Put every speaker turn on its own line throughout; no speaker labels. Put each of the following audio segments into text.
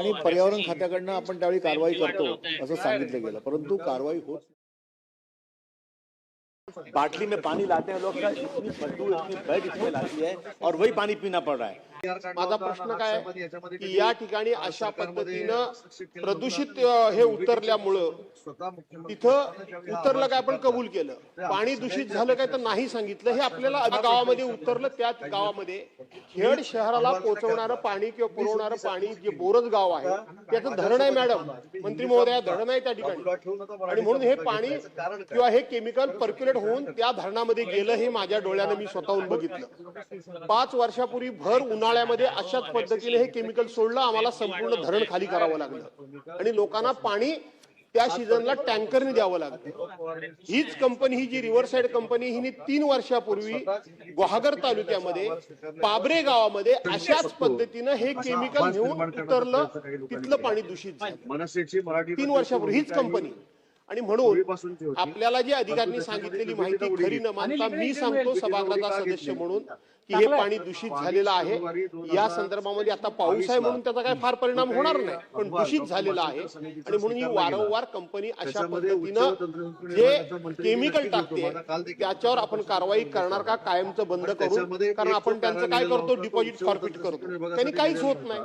आणि पर्यावरण खात्याकडनं आपण त्यावेळी कारवाई करतो असं सांगितलं गेलं. परंतु कारवाई होत
बाटली में पानी लाते हैं लोग इतनी बद्दू इतनी बैग इसमें लाती है और वही पानी पीना पड़ रहा है।
माझा प्रश्न काय आहे? की या ठिकाणी अशा पद्धतीनं प्रदूषित हे उतरल्यामुळं तिथं उतरलं काय आपण कबूल केलं. पाणी दूषित झालं काय तर नाही सांगितलं. हे आपल्याला गावामध्ये उतरलं त्याच गावामध्ये खेड शहराला पोहोचवणारं पाणी किंवा पुरवणारं पाणी जे बोरज गाव आहे त्याचं धरण आहे मॅडम. मंत्री महोदया धरण आहे त्या ठिकाणी. आणि म्हणून हे पाणी किंवा हे केमिकल पर्क्युलेट होऊन त्या धरणामध्ये गेलं हे माझ्या डोळ्यानं मी स्वतःहून बघितलं. पाच वर्षापूर्वी भर उन्हाळ्यामध्ये अशाच पद्धतीने हे केमिकल सोडलं आम्हाला संपूर्ण धरण खाली करावं लागलं. आणि लोकांना पाणी त्या सीझनला टँकरने द्यावं लागतं. हीच कंपनी ही जी रिव्हर साइड कंपनी हिने तीन वर्षापूर्वी गुहागर तालुक्यामध्ये पाबरे गावामध्ये अशाच पद्धतीनं हे केमिकल नेऊन उतरलं तिथलं पाणी दूषित झालं. तीन वर्षापूर्वी हीच कंपनी आणि म्हणून आपल्याला जी अधिकाऱ्यांनी सांगितलेली माहिती खरी न मानता मी सांगतो सभागृहाचा सदस्य म्हणून की हे पाणी दूषित झालेलं आहे. या संदर्भामध्ये आता पाऊस आहे म्हणून त्याचा काय फार परिणाम होणार नाही पण दूषित झालेला आहे. आणि म्हणून ही वारंवार कंपनी अशा पद्धतीनं जे केमिकल टाकते त्याच्यावर आपण कारवाई करणार का कायमचं बंद करून कारण आपण त्यांचं काय करतो डिपॉझिट फॉरफिट करतो. त्यांनी काहीच होत नाही.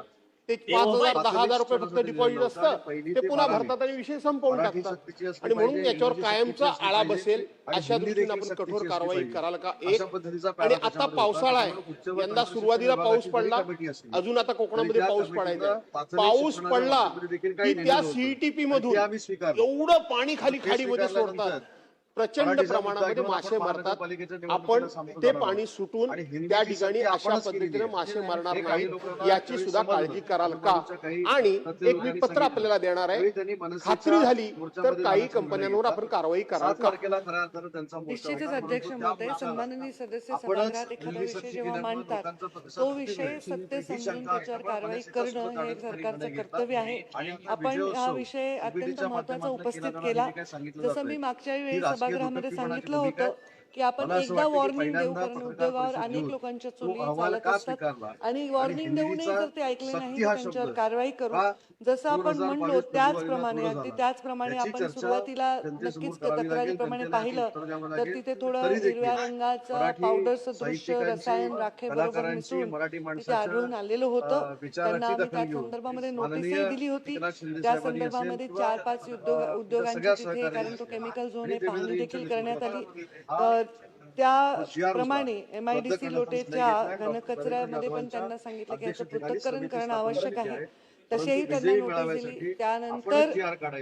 ते पाच हजार दहा हजार रुपये फक्त डिपॉझिट असतं. ते पुन्हा भरतात आणि विषय संपवून टाकतात. आणि म्हणून याच्यावर कायमचा आळा बसेल अशा दृष्टीने आपण कठोर कारवाई कराल का? एक आणि आता पावसाळा आहे. यंदा सुरुवातीला पाऊस पडला अजून आता कोकणामध्ये पाऊस पडायचा. पाऊस पडला की त्या सीईटीपी मधून एवढं पाणी खाली खाडीमध्ये सोडतात. प्रचंड प्रमाणामध्ये मासे मारतात. आपण ते पाणी सुटून त्या ठिकाणी अशा पद्धतीने मासे मारणार नाही याची सुद्धा काळजी कराल का? आणि एक मी पत्र आपल्याला देणार आहे. खात्री झाली तर काही कंपन्यांवर आपण कारवाई कराल का?
निश्चितच अध्यक्ष महोदय सन्माननीय सदस्य सभागृहात एखादा विषय जेव्हा मांडतात तो विषय सत्य समजून त्याच्यावर कारवाई करणं हे सरकारचं कर्तव्य आहे. आपण हा विषय अत्यंत महत्त्वाचा उपस्थित केला जसं मी मागच्या वेळी सभागृहामध्ये सांगितलं होतं. की आपण एकदा वॉर्निंग देऊ कारण उद्योगावर अनेक लोकांच्या चोरी चालत असतात आणि वॉर्निंग देऊनही जर ते ऐकले नाही तर त्यांच्यावर कारवाई करू. जसं आपण म्हणलो त्याचप्रमाणे अगदी त्याचप्रमाणे आपण सुरुवातीला नक्कीच तक्रारीप्रमाणे पाहिलं तर तिथे थोडं हिरव्या रंगाचं पावडर सदृश्य रसायन राखे बरोबर मिसळून तिथे आढळून आलेलं होतं. त्यांना आम्ही त्या संदर्भामध्ये नोटीसही दिली होती. त्या संदर्भामध्ये चार पाच उद्योग उद्योगांची तिथे कारण तो केमिकल झोन आहे पाहणी देखील करण्यात आली त्याप्रमाणे एम आय डी सी लोटेच्या घनकचऱ्यामध्ये पण त्यांना सांगितलं की याचं पृथक्करण करणं आवश्यक आहे. तसेही त्यांना नोटीस दिली. त्यानंतर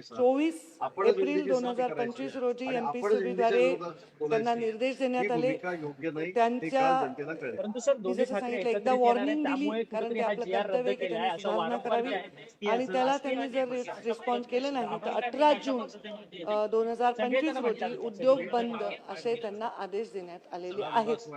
चोवीस एप्रिल दोन हजार पंचवीस रोजी एमपीसीबी द्वारे त्यांना निर्देश देण्यात आले. त्यांच्या एकदा वॉर्निंग दिली कारण ते
हा
आपलं कर्तव्य की त्यांनी
असं
सुधारणा करावी.
आहे.
आणि त्याला त्यांनी जर रिस्पॉन्स केलं नाही तर अठरा जून दोन हजार पंचवीस रोजी उद्योग बंद असे त्यांना आदेश देण्यात आलेले आहेत.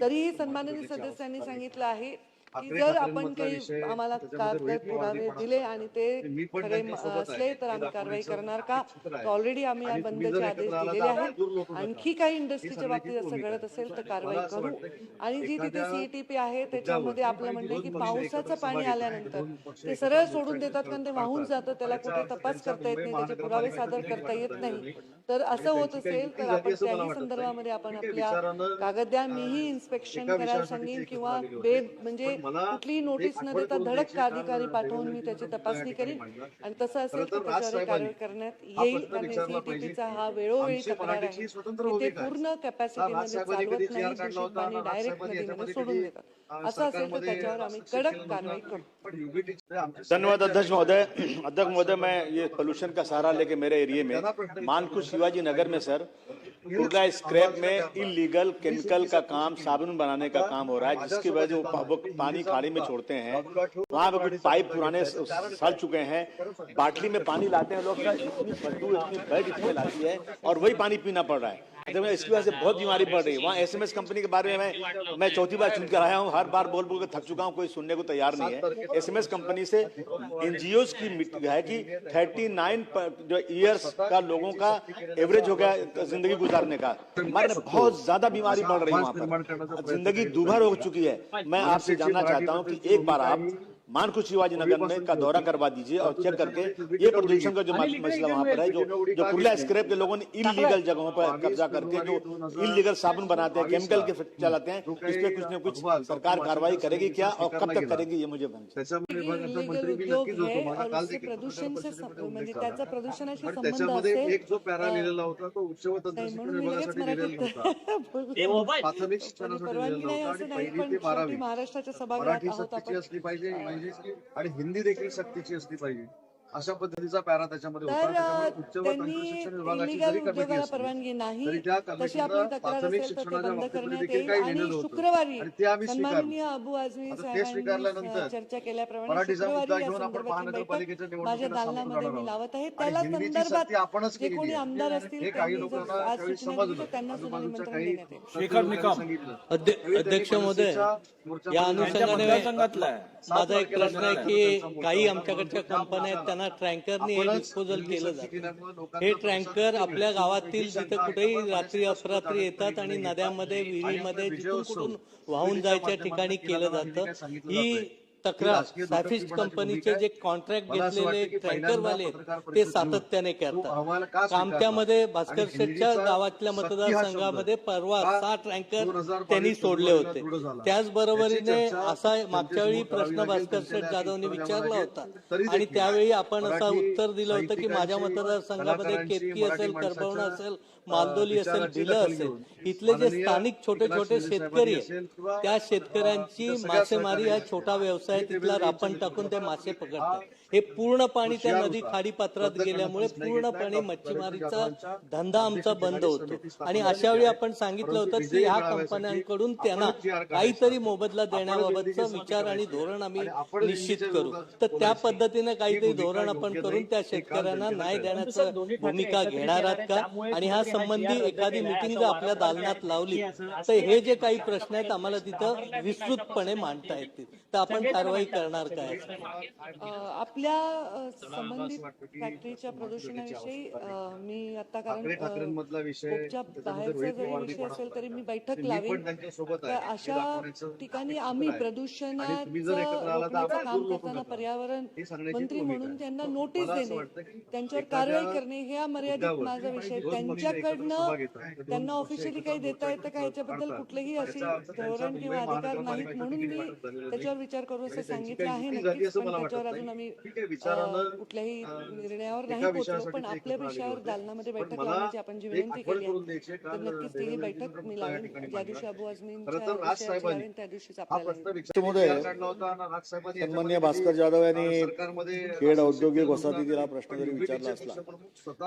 तरीही सन्माननीय सदस्यांनी सांगितलं आहे की जर आपण काही आम्हाला कागद पुरावे दिले आणि ते खरे असले तर आम्ही कारवाई करणार का? ऑलरेडी आम्ही या बंदचे आदेश दिलेले आहेत. आणखी काही इंडस्ट्रीच्या बाबतीत असं घडत असेल तर कारवाई करू. आणि जी तिथे सीईटीपी आहे त्याच्यामध्ये आपलं म्हणणं की पावसाचं पाणी आल्यानंतर ते सरळ सोडून देतात कारण ते वाहून जातं त्याला कुठे तपास करता येत नाही त्याचे पुरावे सादर करता येत नाही. तर असं होत असेल तर आपण त्याही संदर्भामध्ये आपण आपल्या कागद द्या मीही इन्स्पेक्शन करायला सांगेन किंवा बे म्हणजे कुठलीही नोटीस न देता धडक अधिकारी पाठवून मी त्याची तपासणी करीन? आणि तसं असेल तर त्याच्यावर कारवाई करण्यात येईल कारण सीईटीपीचा हा वेळोवेळी तक्रार आहे. की ते पूर्ण कॅपॅसिटीमध्ये चालवत नाही दूषित पाणी डायरेक्ट नदीमध्ये सोडून देतात. असं असेल तर त्याच्यावर आम्ही कडक कारवाई करू
धन्यवाद अध्यक्ष महोदय. अध्यक्ष महोदय मैं ये पोल्यूशन का सहारा लेके मेरे एरिया में मानकुश शिवाजी नगर में सर कुर्ला स्क्रैप में इलीगल केमिकल का काम साबुन बनाने का काम हो रहा है जिसकी वजह से वो पानी खाड़ी में छोड़ते हैं। वहाँ पे कुछ पाइप पुराने सड़ चुके हैं। बाटली में पानी लाते हैं लोग इतनी बदबू इतनी बैग इसमें लाती है और वही पानी पीना पड़ रहा है। मैं इसकी वजह से बहुत बीमारी बढ़ रही है। वहाँ एसएमएस कंपनी के बारे में मैं मैं चौथी बार सुन कर आया हूँ। हर बार बोल बोल कर थक चुका हूँ, कोई सुनने को तैयार नहीं है। एसएमएस कंपनी से एनजीओ की है कि 39 नाइन जो ईयर्स का लोगों का एवरेज हो गया ज़िंदगी गुजारने का। हमारे बहुत ज़्यादा बीमारी बढ़ रही है ज़िंदगी दुभर हो चुकी है। मैं आपसे जानना चाहता हूँ कि एक बार आप मानकुट शिवाजी नगर में का दौरा करवा दीजिए और चेक करके ये प्रदूषण का जो मसला वहाँ पर है जो जो खुला स्क्रैप के लोगों ने इलीगल जगहों पर कब्जा करके जो इलीगल साबुन बनाते हैं केमिकल के चलाते हैं इस पर कुछ न कुछ सरकार कार्रवाई करेगी क्या और कब तक करेगी ये मुझे
प्रदूषण महाराष्ट्राच्या सभागृहात आहोत आपण
म्हणजेच की आणि हिंदी देखील सक्तीची असली पाहिजे. अशा पद्धतीचा पॅरा त्याच्यामध्ये
परवानगी नाही. तशी
त्या
तक्रार
प्राथमिक शिक्षणाच्या
बाबतीत
देखील
चर्चा केल्याप्रमाणे
मराठीचा मुद्दा घेऊन आपण महानगरपालिकेच्या निवडणुकीला हिंदीची सक्ती अध्यक्ष महोदय
या अनुषंगाने माझा एक प्रश्न आहे की काही आमच्याकडच्या कंपन्या आहेत त्यांना त्यांना ट्रँकरने हे डिस्पोजल केलं जातं. हे ट्रँकर आपल्या गावातील जिथं कुठेही रात्री अपरात्री येतात आणि नद्यामध्ये विहिरीमध्ये जिथून कुठून वाहून जायच्या ठिकाणी केलं जातं. ही तक्रार सॅफिस्ट कंपनीचे जे कॉन्ट्रॅक्ट घेतलेले ट्रॅकरवाले ते सातत्याने करतात. कामत्यामध्ये भास्कर शेठच्या गावातल्या मतदारसंघामध्ये परवा सात
रँकर
त्यांनी सोडले होते. त्याचबरोबरीने असा मागच्या वेळी प्रश्न भास्कर शेठ जाधवने विचारला होता. आणि त्यावेळी आपण असं उत्तर दिलं होतं की माझ्या मतदारसंघामध्ये केतकी असेल करबवणा असेल मांदोली असेल
बिलं
असेल इथले जे स्थानिक छोटे छोटे शेतकरी त्या शेतकऱ्यांची मासेमारी हा छोटा व्यवसाय आहे तिथला रापण टाकून ते मासे पकडतात. हे पूर्ण पाणी त्या नदी खाडी पात्रात गेल्यामुळे पूर्णपणे मच्छीमारीचा धंदा आमचा बंद होतो. आणि अशा वेळी आपण सांगितलं होतं की ह्या कंपन्यांकडून त्यांना काहीतरी मोबदला देण्याबाबतचा विचार आणि धोरण आम्ही निश्चित करू. तर त्या पद्धतीने काहीतरी धोरण आपण करून त्या शेतकऱ्यांना न्याय देण्याचा भूमिका घेणार आहात का? आणि ह्या संबंधी एखादी मिटिंग जर आपल्या दालनात लावली तर हे जे काही प्रश्न आहेत आम्हाला तिथं विस्तृतपणे मांडता येतील. तर आपण कारवाई करणार काय
आपली आपल्या संबंधित फॅक्टरीच्या प्रदूषणाविषयी मी आता कारण बाहेरचा जरी विषय असेल तरी मी बैठक लावेन. अशा ठिकाणी आम्ही प्रदूषणाचं काम करताना पर्यावरण मंत्री म्हणून त्यांना नोटीस देणे त्यांच्यावर कारवाई करणे हे मर्यादित माझा विषय त्यांच्याकडनं त्यांना ऑफिशियली काही देता येतं का याच्याबद्दल कुठलेही
असे
धोरण किंवा अधिकार नाहीत म्हणून मी त्याच्यावर विचार करू असं सांगितलं आहे. नक्कीच पण त्याच्यावर अजून आम्ही कुठल्याही निर्णयावर नाही पोहोचलो पण आपल्या विषयावर दालनामध्ये बैठक लावण्याची आपण जी विनंती केली तर नक्कीच ती बैठक मी लावेन ज्या दिवशी अबू त्या दिवशीच
भास्कर जाधव यांनी खेड औद्योगिक
वसाहतीला
प्रश्न जरी विचारला असला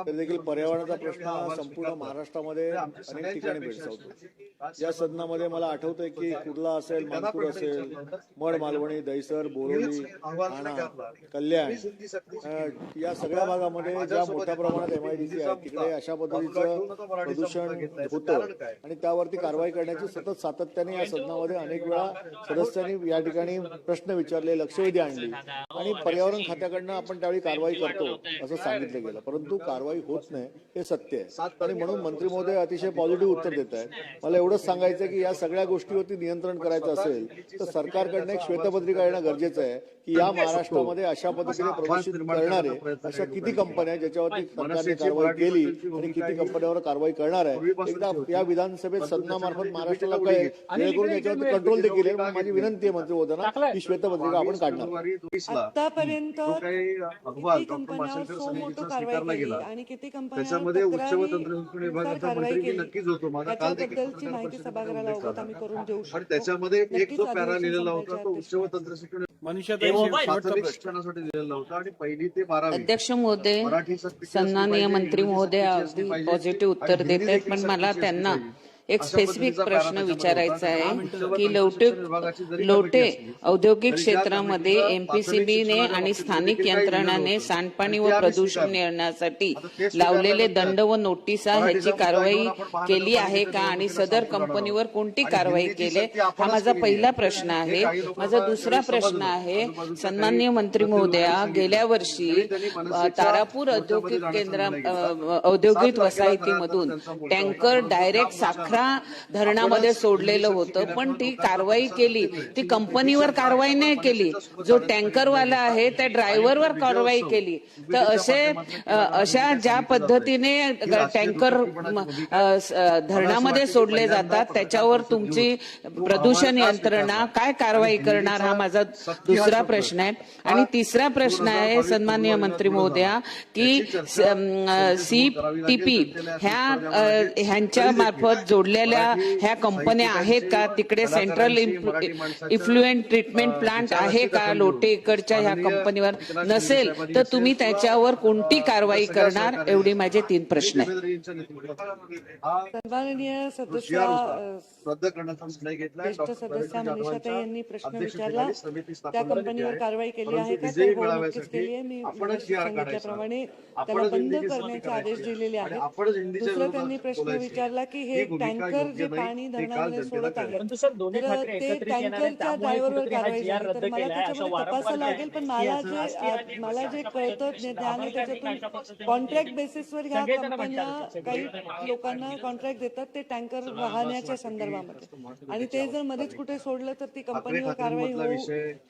तरी देखील पर्यावरणाचा प्रश्न संपूर्ण महाराष्ट्रामध्ये अनेक ठिकाणी भेडसावतो. या सदनामध्ये मला आठवतंय की कुर्ला असेल मानपूर असेल मड मालवणी दहिसर बोरोली कल्याण कल्याण या सगळ्या भागामध्ये ज्या मोठ्या प्रमाणात एमआयडीसी आहे तिकडे अशा पद्धतीचं प्रदूषण होतं. आणि त्यावरती कारवाई करण्याची सतत सातत्याने या सदनामध्ये अनेक वेळा सदस्यांनी या ठिकाणी प्रश्न विचारले लक्षवेधी आणली. आणि पर्यावरण खात्याकडनं आपण त्यावेळी कारवाई करतो असं सांगितलं गेलं. परंतु कारवाई होत नाही हे सत्य आहे. आणि म्हणून मंत्री महोदय अतिशय पॉझिटिव्ह उत्तर देत आहेत. मला एवढंच सांगायचं की या सगळ्या गोष्टीवरती नियंत्रण करायचं असेल तर सरकारकडनं एक श्वेतपत्रिका येणं गरजेचं आहे की या महाराष्ट्रामध्ये अशा पद्धतीने प्रदूषित करणार आहे अशा किती कंपन्या ज्याच्यावरती सरकारने कारवाई केली आणि किती कंपन्यावर कारवाई करणार आहे? एकदा या विधानसभेत सदनामार्फत महाराष्ट्राला कळेल जेणेकरून याच्यावरती कंट्रोल देखील आहे माझी विनंती आहे मंत्री होताना की श्वेतपत्रिका आपण काढणार.
आतापर्यंत आणि किती कंपन्या
त्याच्यामध्ये उच्च व
तंत्रशिक्षण
विभागाचा मंत्री नक्कीच होतो. माझा काल देखील
माहिती सभागृहाला आम्ही करून देऊ
आणि त्याच्यामध्ये एक जो पॅरा लिहिलेला होता तो उच्च व तंत्रशिक्षण
अध्यक्ष महोदय सन्माननीय मंत्री महोदय पॉझिटिव्ह उत्तर देत आहेत पण मला त्यांना एक स्पेसिफिक प्रश्न विचारायचा आहे की लोटे
लोटे
औद्योगिक क्षेत्रामध्ये एमपीसीबीने आणि स्थानिक यंत्रणाने सांडपाणी व प्रदूषण
निर्णयासाठी
लावलेले दंड व नोटिसा ह्याची कारवाई केली आहे का? आणि सदर कंपनीवर कोणती कारवाई केली? हा माझा पहिला प्रश्न आहे. माझा दुसरा प्रश्न आहे.
सन्मान्य
मंत्री महोदया गेल्या वर्षी तारापूर औद्योगिक केंद्र औद्योगिक वसाहतीमधून टँकर डायरेक्ट साखर अठरा धरणामध्ये सोडलेलं होतं पण ती कारवाई केली. ती कंपनीवर कारवाई नाही केली. जो टँकरवाला आहे त्या ड्रायव्हरवर कारवाई केली. तर असे अशा ज्या पद्धतीने टँकर धरणामध्ये सोडले जातात त्याच्यावर तुमची प्रदूषण यंत्रणा काय कारवाई करणार हा माझा दुसरा प्रश्न आहे. आणि तिसरा प्रश्न आहे सन्मान्य मंत्री महोदया की सीटीपी ह्या ह्यांच्या मार्फत जोडलेल्या ह्या कंपन्या आहेत का तिकडे सेंट्रल इफ्लुएंट ट्रीटमेंट प्लांट आहे का लोटे इकडच्या ह्या कंपनीवर नसेल तर तुम्ही त्याच्यावर कोणती कारवाई करणार एवढी माझे तीन प्रश्न
हा
यांनी प्रश्न विचारला त्या कंपनीवर. कारवाई केली आहे का हो केली आहे मी. सांगितल्याप्रमाणे त्याला बंद करण्याचे. आदेश दिलेले आहेत दुसरं त्यांनी प्रश्न. विचारला की हे टँकर जे
नाही.
पाणी धरणामध्ये सोडत
दोन्ही
तर
ठाकरे
ते
एकत्रित येणार आहेत
टँकरच्या ड्रायव्हरवर
हा
कारवाई झाली तर मला
केलाय असं
त्याच्यामध्ये
आहे,
लागेल पण मला जे मला जे कळतं ज्ञान आहे त्याच्यातून कॉन्ट्रॅक्ट बेसिसवर ह्या कंपन्या काही लोकांना कॉन्ट्रॅक्ट देतात ते टँकर वाहण्याच्या संदर्भामध्ये आणि ते जर मध्येच कुठे सोडलं तर ती कंपनीवर कारवाई होऊ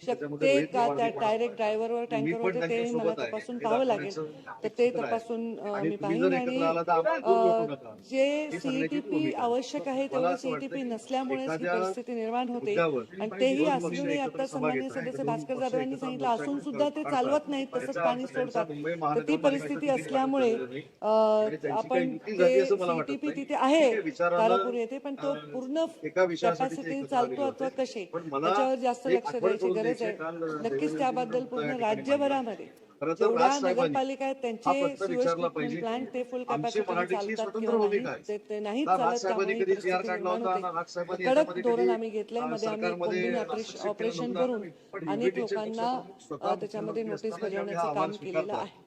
शकते का त्या डायरेक्ट ड्रायव्हरवर
मी
टँकर
पण
होते ते मला
आहे.
तपासून पाहावं लागेल तर ते
आहे.
तपासून मी
जर
आणि. जे सीईटीपी. आवश्यक आहे तेवढं सीईटीपी
की
नसल्यामुळे ही परिस्थिती निर्माण होते आणि तेही असूनही आता सन्माननीय. सदस्य भास्कर जाधवांनी
एकत्र
सांगितलं असून सुद्धा ते. चालवत नाहीत तसंच पाणी सोडतात तर ती परिस्थिती असल्यामुळे आपण ते सीईटीपी
नाही.
तिथे आहे तारापूर येथे पण तो पूर्ण कॅपॅसिटी चालतो अथवा. कसे त्याच्यावर जास्त लक्ष द्यायची गरज आहे नक्कीच त्याबद्दल पूर्ण राज्यभरामध्ये
खरं तर
नगरपालिका आहेत त्यांचे. प्लांट ते फुल कॅपॅसिटी चालतात कडक धोरण आम्ही घेतलंयमध्ये आम्ही ऑपरेशन. करून अनेक लोकांना त्याच्यामध्ये नोटीस बजावण्याचं काम केलेलं आहे